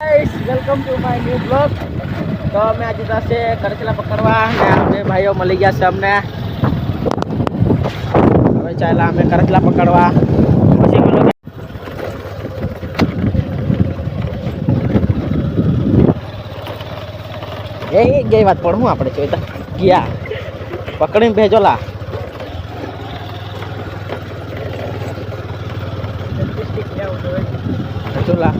Guys welcome to my new blog તો અમે આજે જશે કરચલા પકડવા ને આ બે ભાઈઓ મળી ગયા છે અમને હવે ચાલો અમે કરચલા પકડવા પછી બોલો એ એ ગઈ વાત પણ હું આપણે જોઈતા ગયા પકડીને ભેજોલા ચોલા એને લઈ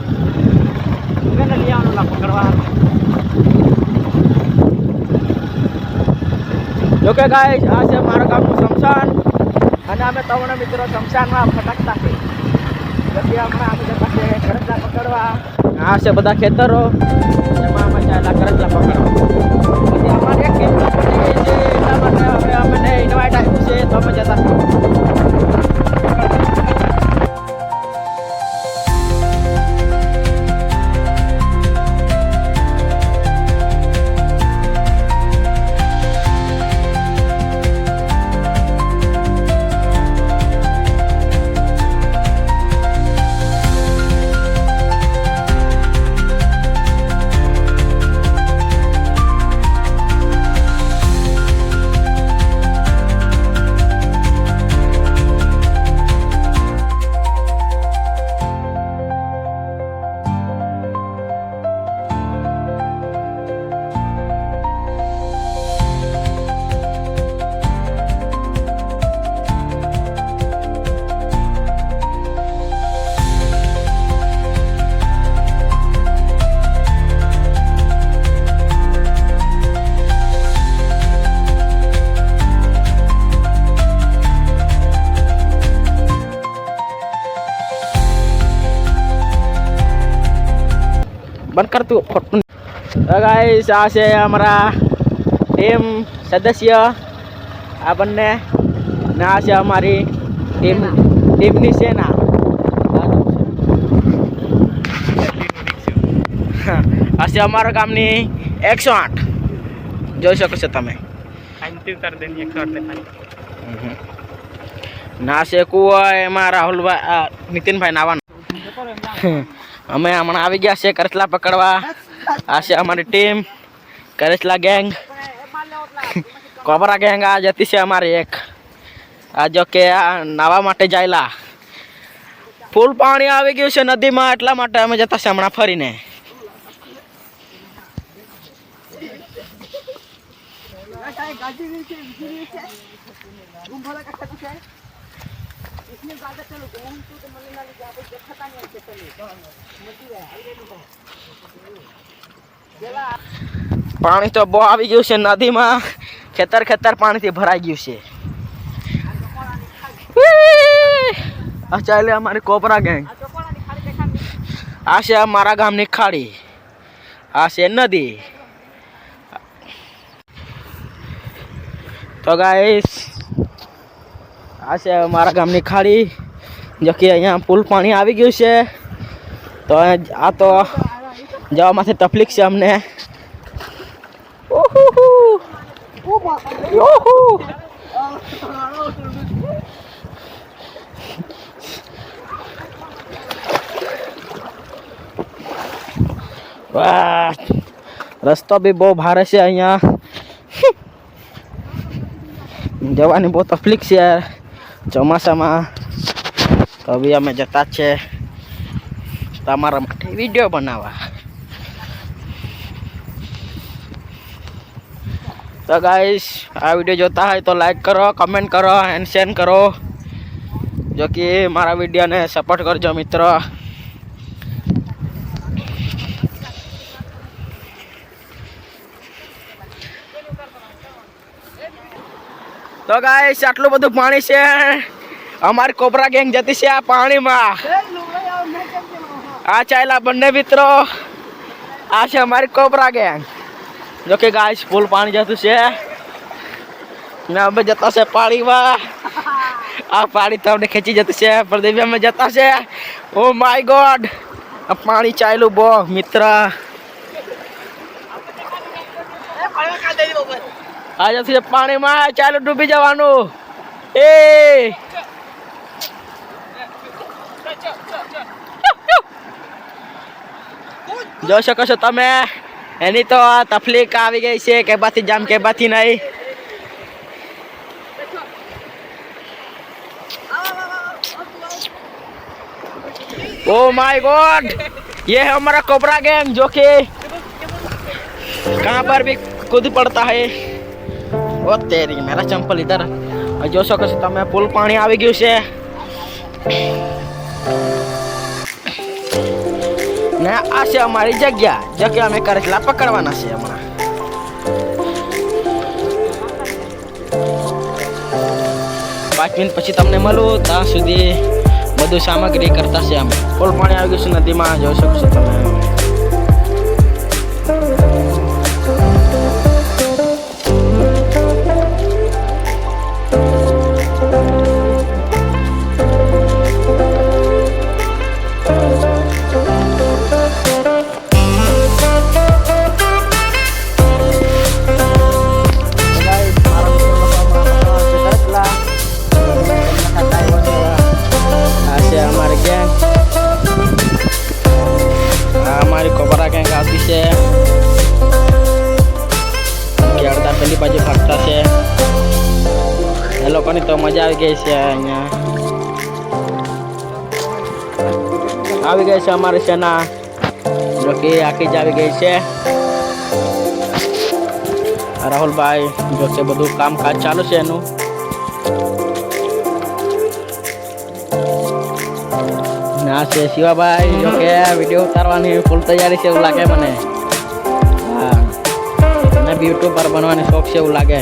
આવવાનું જોકે ગાઈસ આ છે મારા ગામનું શમશાન અને અમે ત્રણ મિત્રો શમશાનમાં ફટકતા છે જો કે હમણાં અમે જતા છે પકડવા. આ છે બધા ખેતરો. એમાં અમે ચાલ્યા કરંજલા પકડવા. પછી અમારે એટલા માટે હવે અમને ઇન્વાઇટ આપ્યું છે, તો અમે જતા બંધ કર તું ફોટો ગાઈસ આ છે અમારા ટીમ સદસ્ય. આ બંને ને આ છે અમારી ટીમ ટીમની સેના. આ છે અમારા ગામની એકસો આઠ. જોઈ શકો છો તમે. ના છે કુવા એમાં રાહુલભાઈ નીતિનભાઈ નાવાનું. અમે હમણાં આવી ગયા છે કરચલા પકડવા. આ છે અમારી ટીમ કરચલા ગેંગ. કોબરા ગેંગ આ જતી છે અમારી એક. આ જો કે આ નાવા માટે જાયેલા. ફૂલ પાણી આવી ગયું છે નદીમાં, એટલા માટે અમે જતા છે હમણાં ફરીને. પાણી તો બહુ આવી ગયું છે નદીમાં. ખેતર ખેતર પાણીથી ભરાઈ ગયું છે. ચાલે અમારી કોપરા ગેંગ આ છે અમારા ગામની ખાડી. આ છે નદી. તો ગાઈસ આ છે મારા ગામની ખાડી, જો કે અહીંયા પુલ પાણી આવી ગયું છે. તો આ તો જવામાંથી તકલીફ છે અમને. રસ્તો બી બહુ ભારે છે અહીંયા. જવાની બહુ તકલીફ છે ચોમાસામાં. તો બી અમે જતા છે. તમારા માટે વીડિયો બનાવવા. તો ગાઈસ આ વીડિયો જોતા હોય તો લાઈક કરો કમેન્ટ કરો એન્ડ શેર કરો. જો કે મારા વિડીયોને સપોર્ટ કરજો, મિત્રો. તો ગાઈસ આટલું બધું પાણી છે. અમારી કોબરા ગેંગ જતી છે આ પાણીમાં. આ ચાલ્યા બંને મિત્રો. આ છે અમારી કોબરા ગેંગ જો કે ગાઈસ ફૂલ પાણી જતું છે. ને અમે જતા છે પાણીમાં. આ પાણી તો અમને ખેંચી જતું છે. પ્રદીપ અમે જતા છે. ઓ માય ગોડ આ પાણી ચાલ્યું બહુ મિત્ર. આ જતું છે પાણીમાં ચાલો ડૂબી જવાનું એ જોઈ શકો છો તમે એની તો તકલીફ આવી ગઈ છે કે બાથી જામ કે બાથી નહીં ओ माय गॉड ये है हमारा कोबरा गैंग जो कि कहाँ पर भी कूद पड़ता है ઓ તેરી મેરા ચંપલ ઇધર જો શકો છો તમે પુલ પાણી આવી ગયું છે. ને આ છે અમારી જગ્યા જગ્યા અમે કરચલા પકડવાના છે હમણાં. પાંચ મિનિટ પછી તમને મળું, ત્યાં સુધી બધું સામગ્રી કરતા છે અમે. પુલ પાણી આવી ગયું છે નદીમાં જોઈ શકશો તમે. આવી ગઈ છે અમારી સેના. જો કે આખી જ આવી ગઈ છે. રાહુલભાઈ, જો કે બધું કામકાજ ચાલુ છે એનું. ના છે શિવાભાઈ, જો કે વીડિયો ઉતારવાની ફૂલ તૈયારી છે એવું લાગે મને. હા. મને યુટ્યુબર બનવાની શોખ છે એવું લાગે.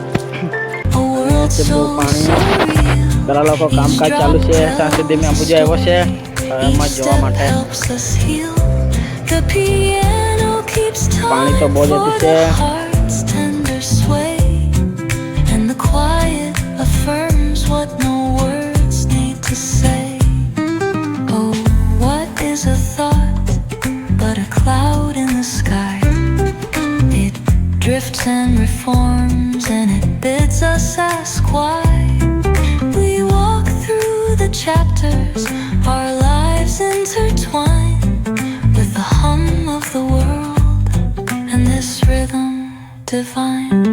છે ચલાવતા ગાડી A world છે બહુ so પાણી surreal. પેલા લોકો કામકાજ ચાલુ છે ત્યાં સુધી મેં પૂજા આવ્યો છે એમાં જોવા Step માટે helps us heal. The piano keeps પાણી તો time બહુ જ for હતું the છે. heart's tender sway. And the quiet affirms what no words need to say. Oh, what is a thought but a cloud in the sky? It drifts and reforms why. We walk through the chapters, our lives intertwine with the hum of the world and this rhythm divine.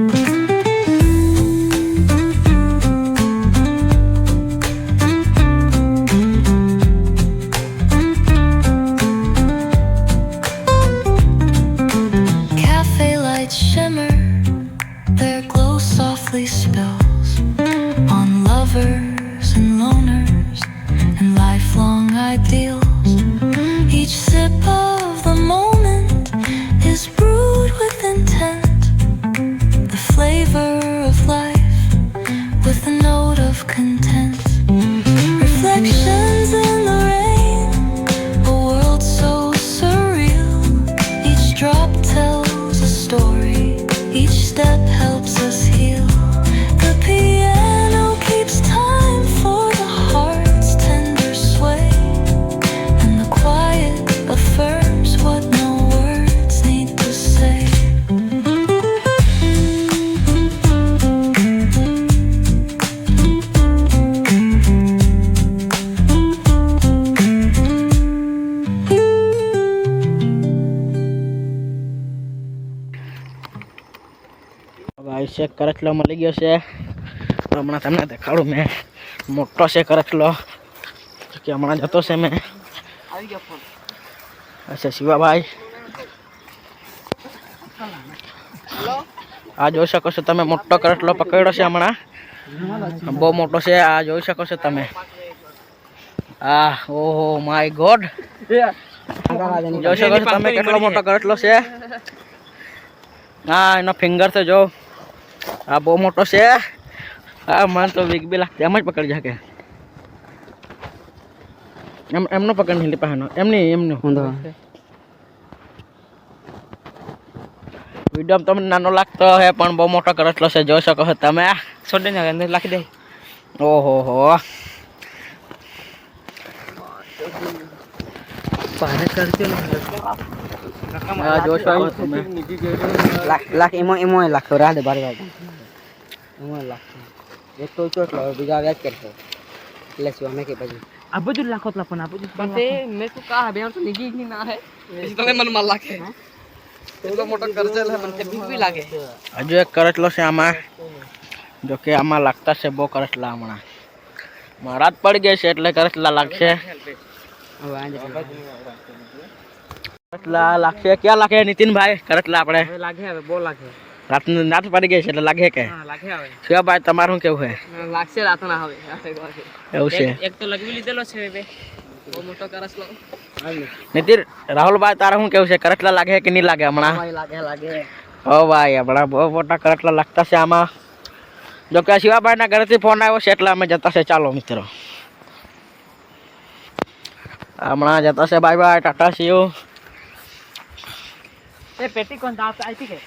છે કરચલોમાં મળી ગયો છે. તો હમણાં તમને દેખાડું મેં. મોટો છે કરચલો. કે હમણાં જતો છે મેં. અચ્છા શિવાભાઈ. આ જોઈ શકો છો તમે મોટો કરચલો પકડ્યો છે હમણાં. બહુ મોટો છે આ જોઈ શકો છો તમે. આ ઓહો માય ગોડ જોઈ શકો છો તમે કેટલો મોટો કરચલો છે. હા એનો ફિંગર તો જો. આ બહુ મોટો છે હા મને તો વીક બી લાગતી એમ જ પકડી શકે એમ એમનો પકડ નહીં પાનો એમની એમનો વીડિયો તમને નાનો લાગતો હે પણ બહુ મોટો કરટલો છે જોઈ શકો છો તમે છોડ દે ને અંદર લાખી દે ઓહો હો પાને કરજો આ જોઈ શકો તમે લાખ લાખ એમાં એમાં લાખો રાહ દે બાર વાગે એમાં લાખો એક તો ચોટલો બીજા વ્યાજ કરતો એટલે શું અમે કે પછી આ બધું લાખો તલા પણ આ બધું બસ એ મેં તો કહા બે તો નિગી ની ના હે તમે મનમાં લાગે એટલો મોટો કરજેલ હે મને બીક બી લાગે હજુ એક કરટલો છે આમાં જો કે આમાં લાગતા છે બહુ કરટલા હમણાં મારા જ પડી ગયા છે એટલે કરટલા લાગશે કરટલા લાગશે ક્યાં લાગે નીતિનભાઈ કરટલા આપણે લાગે હવે બહુ લાગે રાત રાત પડી ગઈ છે એટલે લાગે કે હા લાગે હવે. શિવાભાઈ તમારું કેવું છે? લાગશે રાત ના હવે એવું છે. એક તો લગવી લીધેલો છે બે. બહુ મોટો કરસ લો નીતિન રાહુલભાઈ તારે શું કેવું છે? કરટલા લાગે કે નહીં લાગે હમણાં? લાગે લાગે. ઓ ભાઈ હમણાં બહુ મોટા કરટલા લાગતા છે આમાં. જો કે શિવાભાઈના ઘરેથી ફોન આવ્યો છે એટલે અમે જતા છે. ચાલો મિત્રો. હમણાં જતા છે. Bye bye tata see you એ પેટી કોણ દાંત આવી કે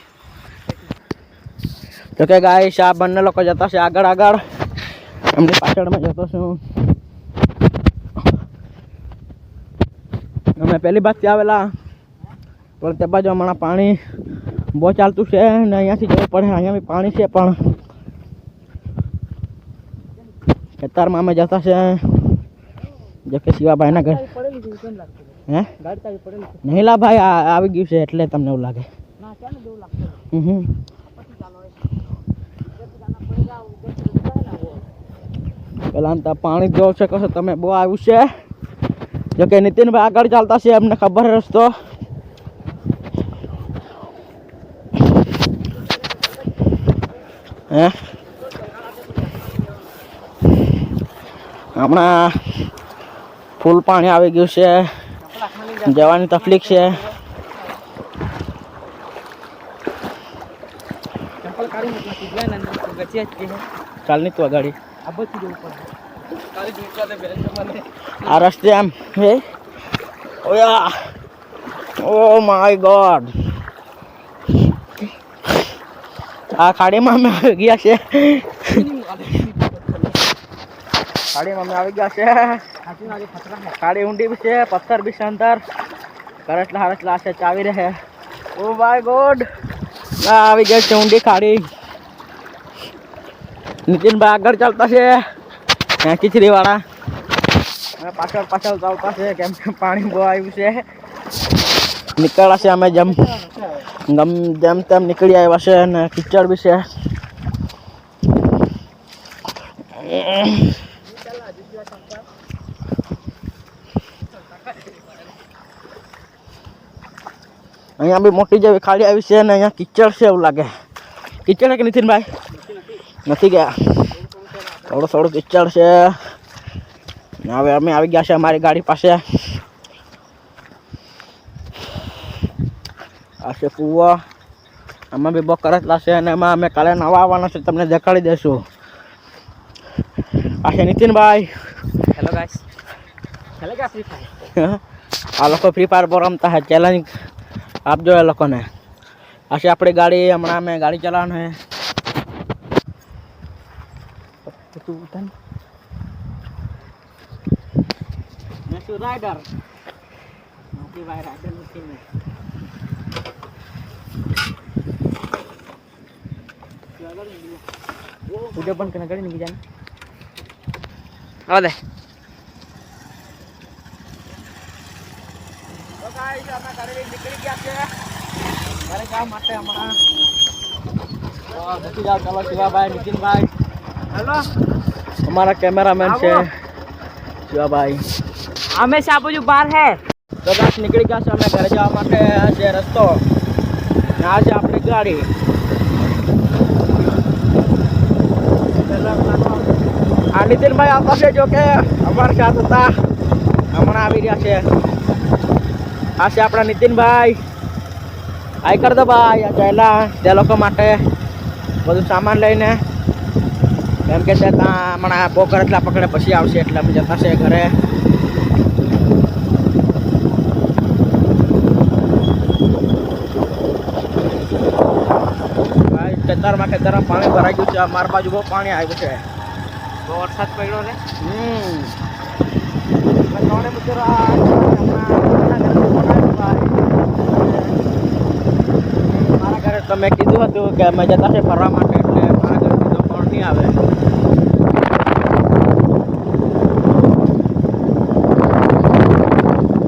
જો કે ગાઈસ આ બંને લોકો જતા છે આગળ આગળ. એમની પાછળ મેં જતો છું. અમે પહેલી બાજથી આવેલા. પણ તે બાજુ હમણાં પાણી બહુ ચાલતું છે ને અહીંયાથી જવું પડે. અહીંયા બી પાણી છે પણ ખેતરમાં અમે જતા છે. જો કે શિવાભાઈના ઘર હે? નહીં લા ભાઈ આવી ગયું છે એટલે તમને એવું લાગે. હમ. પેલા તો પાણી જોઈ શકો છો તમે બહુ આવ્યું છે. જોકે નીતિનભાઈ આગળ ચાલતા છે એમને ખબર છે રસ્તો. હે? હમણાં ફૂલ પાણી આવી ગયું છે. જવાની તકલીફ છે. ચાલની તું ગાડી. આ રસ્તે આમ હે? ઓયા ઓ માય ગોડ. આ ખાડીમાં અમે આવી ગયા છે. ખાડીમાં અમે આવી ગયા છે. ખાડી ઊંડી બી છે પથ્થર બી છે અંદર. કરટલા હરટલા છે ચાવી રહે. Oh my god. આ આવી ગયા છે ઊંડી ખાડી. નીતિનભાઈ આગળ ચાલતા છે. ખીચડી વાળા પાછળ પાછળ ચાલતા છે, કેમ કે પાણી બહુ આવ્યું છે. નીકળ્યા છે અમે જેમ, ગમ, જેમ તેમ નીકળી આવ્યા છે અને કિચડ બી છે. અહીંયા બી મોટી જેવી ખાડી આવી છે અને અહીંયા કિચડ છે એવું લાગે. કિચડ કે નીતિનભાઈ? નથી ગયા. થોડું થોડું કિચડ છે. હવે અમે આવી ગયા છે અમારી ગાડી પાસે. આ છે કૂવો. આમાં બી બહુ કરતલા છે અને એમાં અમે કાલે નવા આવવાના છે તમને દેખાડી દઈશું. આ છે Nitinbhai. Hello guys hello guys free fire આ લોકો ફ્રી ફાયર પર રમતા હે ચેલેન્જ આપજો એ લોકોને. આ છે આપણી ગાડી હમણાં અમે ગાડી ચલાવવાનું છું રાઇડર નથી ભાઈ રાઇડર નથી મેં વીડિયો પણ કને કરી નીકળી જાય આવા દે તો ગાઈસ અમે ઘરેથી નીકળી ગયા છે ઘરે જવા માટે હમણાં હા, બેસી જાઓ ચાલો શિવાભાઈ નીતિનભાઈ હેલો અમારા કેમેરામેન છે. આવો. શિવાભાઈ અમે આ બહાર હે. તો ગાઈસ નીકળી ગયા છે અમે ઘરે જવા માટે. જે રસ્તો. આ છે આપણી ગાડી. આ નીતિનભાઈ આવતા છે જો કે અમારા સાથ હતા. હમણાં આવી રહ્યા છે. આ છે આપણા નીતિનભાઈ. આઈ કર દો ભાઈ. આ જયલા. તે લોકો માટે બધું સામાન લઈને એમ કે છે ત્યાં હમણાં પોકર એટલા પકડે પછી આવશે એટલે અમે જતા છે ઘરે. ભાઈ ખેતરમાં ખેતરમાં પાણી ભરાઈ ગયું છે. માર બાજુ બહુ પાણી આવ્યું છે. બહુ વરસાદ પડ્યો ને? હમ. ત્રણે મિત્રો. મારા ઘરે તમે કીધું હતું કે અમે જતા છે ફરવા માટે એટલે મારા ઘરે કીધું ફોન નહીં આવે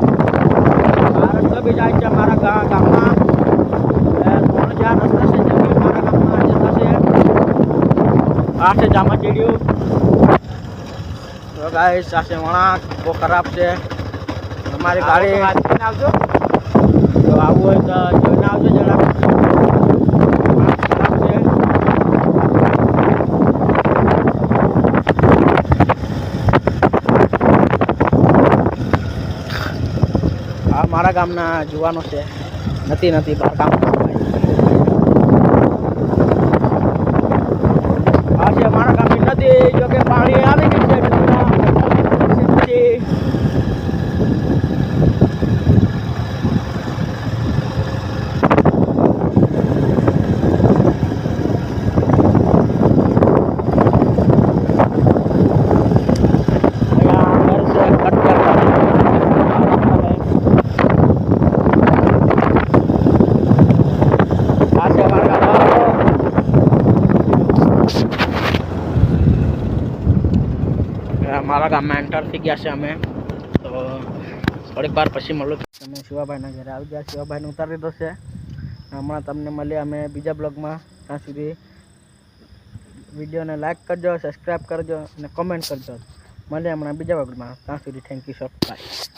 મારા રસ્તો બી જાય છે મારા ગા- ગામમાં એ ત્રણ ચાર રસ્તા છે જમીન મારા ગામમાં જતા છે છે જામા ચીડિયું. તો ગાઈસ આ વણાક. બહુ ખરાબ છે. અમારી ગાડી આવજો. તો આવવું હોય તો જોઈને આવજો જરા છે. આ મારા ગામના જુવાનો છે. નથી નથી બહાર ગામના છે ભાઈ. આ છે મારા ગામની નદી જો કે પાણી આવી ગયું છે નદી અહીંયા ઘર છે કટ કરતા આ છે મારા ગામમાં એન્ટર થઈ ગયા છે અમે. તો થોડીક વાર પછી મળું. તમે શિવાભાઈના ઘરે આવી ગયા. શિવાભાઈને ઉતારી દીધો છે હમણાં તમને મળીએ અમે બીજા બ્લોગમાં. ત્યાં સુધી વિડીયોને લાઇક કરજો સબસ્ક્રાઈબ કરજો અને કોમેન્ટ કરજો. મળીએ હમણાં બીજા બ્લોગમાં ત્યાં સુધી થેન્ક યુ સો બાય